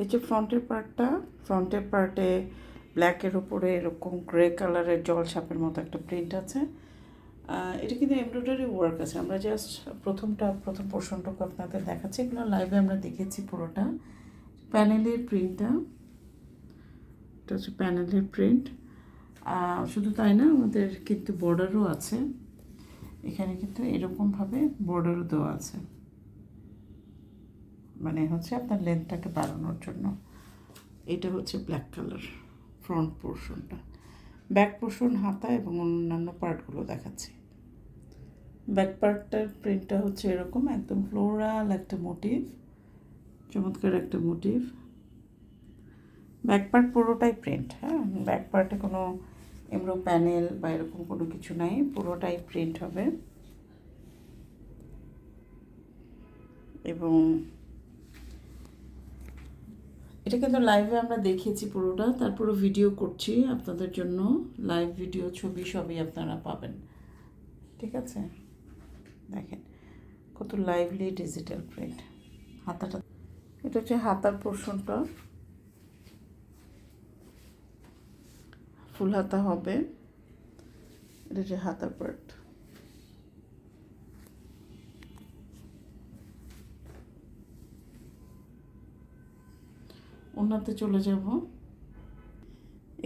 এই যে ফ্রন্টের পার্টটা, ফ্রন্টের পার্টে ব্ল্যাকের উপরে এরকম গ্রে কালারের জল ছাপের মতো একটা প্রিন্ট আছে। এটা কিন্তু এমব্রয়ডারি ওয়ার্ক আছে। আমরা জাস্ট প্রথমটা, প্রথম পোর্শনটুকু আপনাদের দেখাচ্ছি। এগুলো লাইভে আমরা দেখেছি পুরোটা। প্যানেলের প্রিন্টটা এটা হচ্ছে প্যানেলের প্রিন্ট শুধু তাই না, আমাদের কিন্তু বর্ডারও আছে। এখানে কিন্তু এরকমভাবে বর্ডারও দেওয়া আছে। মানে হচ্ছে আপনার লেন্থটাকে বাড়ানোর জন্য। এটা হচ্ছে ব্ল্যাক কালার ফ্রন্ট পোর্শনটা ব্যাক পোর্শন হাতা এবং অন্যান্য পার্টগুলো দেখাচ্ছি। ব্যাক পার্টটার প্রিন্টটা হচ্ছে এরকম, একদম ফ্লোরাল একটা মোটিভ চমৎকার একটা মোটিভ ব্যাক পার্ট পুরোটাই প্রিন্ট হ্যাঁ? ব্যাক পার্টে কোনো এমরো প্যানেল বা এরকম কোনো কিছু নাই, পুরোটাই প্রিন্ট হবে। এবং এটা কিন্তু লাইভে আমরা দেখিয়েছি পুরোটা তারপরে ভিডিও করছি আপনাদের জন্য। লাইভ ভিডিও ছবি সবই আপনারা পাবেন। ঠিক আছে? দেখেন, কত লাইভলি ডিজিটাল প্রিন্ট হাতাটা, এটা হচ্ছে হাতার পোর্শনটা ফুল হাতা হবে। এটা হচ্ছে হাতার পার্ট ওনাতে চলে যাব।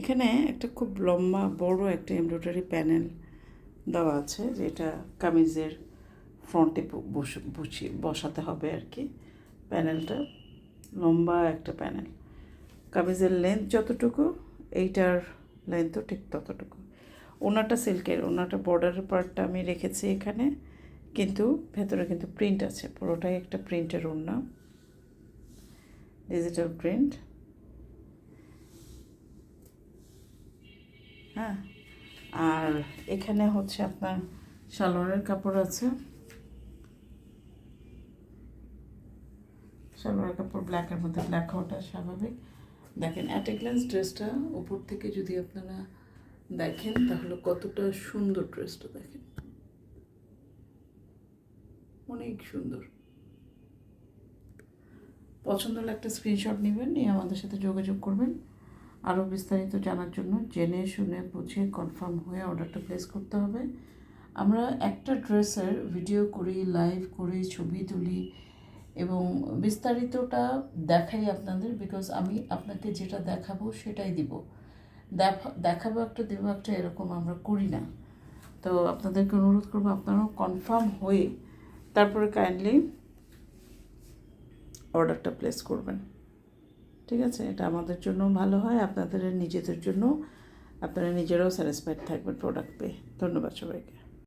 এখানে একটা খুব লম্বা, বড় একটা এমব্রয়ডারি প্যানেল দেওয়া আছে, যেটা কামিজের ফ্রন্টে বসে বসাতে হবে আর কি। প্যানেলটা লম্বা একটা প্যানেল। কামিজের লেন্থ যতটুকু, এইটার লেন্থও ঠিক ততটুকু। ওনাটা সিল্কের, ওনাটা বর্ডারের পার্টটা আমি রেখেছি এখানে, কিন্তু ভেতরে কিন্তু প্রিন্ট আছে, পুরোটাই একটা প্রিন্টের ওড়না। ডিজিটাল প্রিন্ট হ্যাঁ। আর এখানে হচ্ছে আপনার সালোয়ারের কাপড় আছে। সালোয়ারের কাপড় ব্ল্যাকের মধ্যে ব্ল্যাক হওয়াটা স্বাভাবিক। দেখেন অ্যাট এ গ্লান্স ড্রেসটা উপর থেকে যদি আপনারা দেখেন, তাহলে কতটা সুন্দর ড্রেসটা দেখেন। অনেক সুন্দর। পছন্দ হলে একটা স্ক্রিনশট নেবেন, নিয়ে আমাদের সাথে যোগাযোগ করবেন। আরও বিস্তারিত জানার জন্য জেনে, শুনে, বুঝে কনফার্ম হয়ে অর্ডারটা প্লেস করতে হবে। আমরা একটা ড্রেসের ভিডিও করি লাইভ করি, ছবি তুলি এবং বিস্তারিতটা দেখাই আপনাদের বিকজ আমি আপনাকে যেটা দেখাবো সেটাই দিব। দেখা, দেখাবো একটা, দেবো একটা এরকম আমরা করি না। তো আপনাদেরকে অনুরোধ করব আপনারাও কনফার্ম হয়ে তারপরে কাইন্ডলি অর্ডারটা প্লেস করবেন। ঠিক আছে? এটা আমাদের জন্য ভালো হয়, আপনাদের নিজেদের জন্য। আপনারা নিজেরাও স্যাটিসফাইড থাকবেন প্রোডাক্ট পেয়ে। ধন্যবাদ সবাইকে।